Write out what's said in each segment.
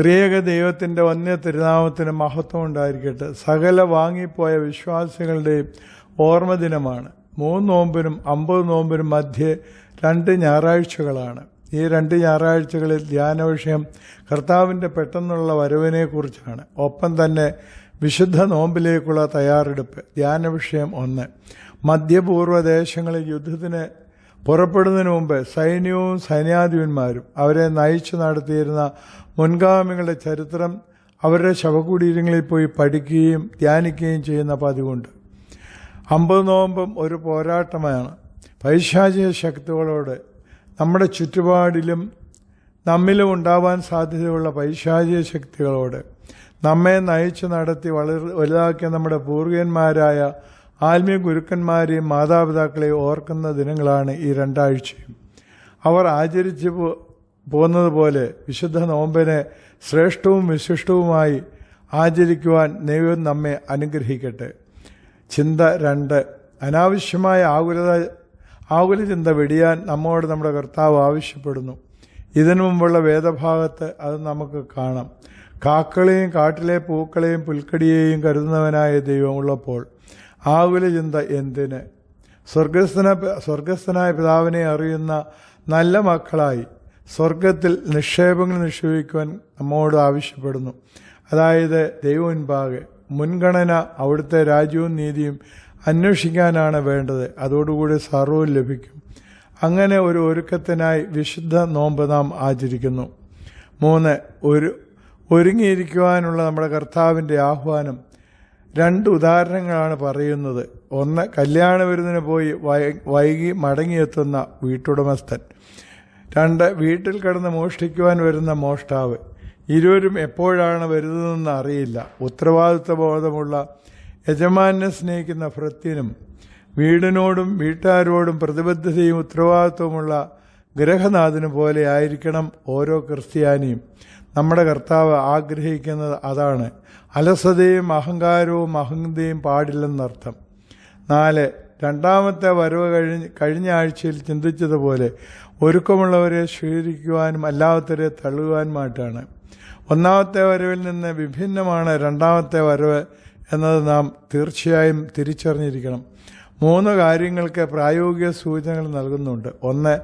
ത്രിയേക ദൈവത്തിന്റെ വന്യ തിരുനാമത്തിന് മഹത്വം ഉണ്ടായിരിക്കട്ടെ. സകല വാങ്ങിപ്പോയ വിശ്വാസികളുടെയും ഓർമ്മ ദിനമാണ്. മൂന്ന് നോമ്പിനും അമ്പത് നോമ്പിനും മധ്യേ രണ്ട് ഞായറാഴ്ചകളാണ്. ഈ രണ്ട് ഞായറാഴ്ചകളിൽ ധ്യാന വിഷയം കർത്താവിന്റെ പെട്ടെന്നുള്ള വരവിനെക്കുറിച്ചാണ്. ഒപ്പം തന്നെ വിശുദ്ധ നോമ്പിലേക്കുള്ള തയ്യാറെടുപ്പ് ധ്യാന വിഷയം ഒന്ന്. മധ്യപൂർവ ദേശങ്ങളിൽ യുദ്ധത്തിന് പുറപ്പെടുന്നതിന് മുമ്പ് സൈന്യവും സൈന്യാധിപന്മാരും അവരെ നയിച്ചു നടത്തിയിരുന്ന മുൻഗാമികളുടെ ചരിത്രം അവരുടെ ശവകുടീരങ്ങളിൽ പോയി പഠിക്കുകയും ധ്യാനിക്കുകയും ചെയ്യുന്ന പതിവുണ്ട്. അമ്പത് നോമ്പും ഒരു പോരാട്ടമാണ്. പൈശാചിക ശക്തികളോട് നമ്മുടെ ചുറ്റുപാടിലും നമ്മിലും ഉണ്ടാവാൻ സാധ്യതയുള്ള പൈശാചിക ശക്തികളോട് നമ്മെ നയിച്ചു നടത്തി വളർ വലുതാക്കിയ നമ്മുടെ പൂർവികന്മാരായ ആത്മീയ ഗുരുക്കന്മാരെയും മാതാപിതാക്കളെയും ഓർക്കുന്ന ദിനങ്ങളാണ് ഈ രണ്ടാഴ്ചയും. അവർ ആചരിച്ചു പോകുന്നത് പോലെ വിശുദ്ധ നോമ്പിനെ ശ്രേഷ്ഠവും വിശിഷ്ടവുമായി ആചരിക്കുവാൻ ദൈവം നമ്മെ അനുഗ്രഹിക്കട്ടെ. ചിന്ത രണ്ട്. അനാവശ്യമായ ആകുലത ആകുല ചിന്ത വെടിയാൻ നമ്മോട് നമ്മുടെ കർത്താവ് ആവശ്യപ്പെടുന്നു. ഇതിനു മുമ്പുള്ള വേദഭാഗത്ത് അത് നമുക്ക് കാണാം. കാക്കളെയും കാട്ടിലെ പൂക്കളെയും പുൽക്കടിയെയും കരുതുന്നവനായ ദൈവമുള്ളപ്പോൾ ആകുല ചിന്ത എന്തിന്? സ്വർഗസ്ഥന സ്വർഗസ്ഥനായ പിതാവിനെ അറിയുന്ന നല്ല മക്കളായി സ്വർഗത്തിൽ നിക്ഷേപങ്ങൾ നിക്ഷേപിക്കുവാൻ നമ്മോട് ആവശ്യപ്പെടുന്നു. അതായത് ദൈവമുൻപാകെ മുൻഗണന അവിടുത്തെ രാജ്യവും നീതിയും അന്വേഷിക്കാനാണ് വേണ്ടത്. അതോടുകൂടി സർവവും ലഭിക്കും. അങ്ങനെ ഒരു ഒരുക്കത്തിനായി വിശുദ്ധ നോമ്പ് നാം ആചരിക്കുന്നു. മൂന്ന് ഒരു ഒരുങ്ങിയിരിക്കുവാനുള്ള നമ്മുടെ കർത്താവിന്റെ ആഹ്വാനം രണ്ട് ഉദാഹരണങ്ങളാണ് പറയുന്നത്. ഒന്ന് കല്യാണ വിരുന്നിന് പോയി വൈകി മടങ്ങിയെത്തുന്ന വീട്ടുടമസ്ഥൻ. രണ്ട് വീട്ടിൽ കിടന്ന് മോഷ്ടിക്കുവാൻ വരുന്ന മോഷ്ടാവ്. ഇരുവരും എപ്പോഴാണ് വരുന്നതെന്ന് അറിയില്ല. ഉത്തരവാദിത്വ ബോധമുള്ള യജമാനെ സ്നേഹിക്കുന്ന ഭൃത്യനും വീടിനോടും വീട്ടുകാരോടും പ്രതിബദ്ധതയും ഉത്തരവാദിത്വമുള്ള ഗ്രഹനാഥന് പോലെ ആയിരിക്കണം ഓരോ ക്രിസ്ത്യാനിയും. നമ്മുടെ കർത്താവ് ആഗ്രഹിക്കുന്നത് അതാണ്. അലസതയും അഹങ്കാരവും അഹന്തയും പാടില്ലെന്നർത്ഥം. നാല് രണ്ടാമത്തെ വരവ് കഴിഞ്ഞ് കഴിഞ്ഞ ആഴ്ചയിൽ ചിന്തിച്ചതുപോലെ ഒരുക്കമുള്ളവരെ സ്വീകരിക്കുവാനും അല്ലാത്തവരെ തള്ളുവാനുമായിട്ടാണ്. ഒന്നാമത്തെ വരവിൽ നിന്ന് വിഭിന്നമാണ് രണ്ടാമത്തെ വരവ് എന്നത് നാം തീർച്ചയായും തിരിച്ചറിഞ്ഞിരിക്കണം. മൂന്ന് കാര്യങ്ങൾക്ക് പ്രായോഗിക സൂചനകൾ നൽകുന്നുണ്ട്. ഒന്ന്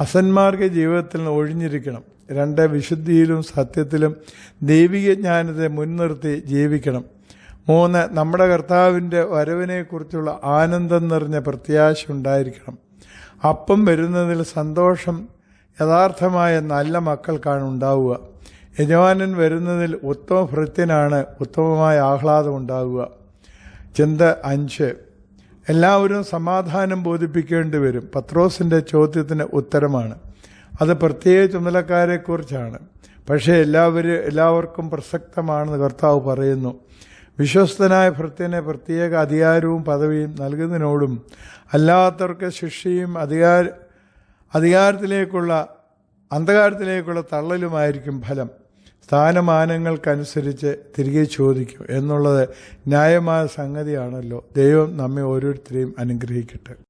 അസന്മാർഗ ജീവിതത്തിൽ നിന്ന് ഒഴിഞ്ഞിരിക്കണം. രണ്ട് വിശുദ്ധിയിലും സത്യത്തിലും ദൈവിക ജ്ഞാനത്തെ മുൻനിർത്തി ജീവിക്കണം. മൂന്ന് നമ്മുടെ കർത്താവിന്റെ വരവിനെക്കുറിച്ചുള്ള ആനന്ദം നിറഞ്ഞ പ്രത്യാശ ഉണ്ടായിരിക്കണം. അപ്പം വരുന്നതിൽ സന്തോഷം യഥാർത്ഥമായ നല്ല മക്കൾക്കാണ് ഉണ്ടാവുക. യജമാനൻ വരുന്നതിൽ ഉത്തമ ഭൃത്യനാണ് ഉത്തമമായ ആഹ്ലാദം ഉണ്ടാവുക. ചിന്ത അഞ്ച് എല്ലാവരും സമാധാനം ബോധിപ്പിക്കേണ്ടി വരും. പത്രോസിന്റെ ചോദ്യത്തിന് ഉത്തരമാണ്. അത് പ്രത്യേക ചുമതലക്കാരെക്കുറിച്ചാണ്. പക്ഷേ എല്ലാവരും എല്ലാവർക്കും പ്രസക്തമാണെന്ന് കർത്താവ് പറയുന്നു. വിശ്വസ്തനായ ഭൃത്യന് പ്രത്യേക അധികാരവും പദവിയും നൽകുന്നതിനോടും അല്ലാത്തവർക്ക് ശിക്ഷയും അധികാര അധികാരത്തിലേക്കുള്ള അന്ധകാരത്തിലേക്കുള്ള തള്ളലുമായിരിക്കും ഫലം. സ്ഥാനമാനങ്ങൾക്കനുസരിച്ച് തിരികെ ചോദിക്കും എന്നുള്ളത് ന്യായമായ സംഗതിയാണല്ലോ. ദൈവം നമ്മെ ഓരോരുത്തരെയും അനുഗ്രഹിക്കട്ടെ.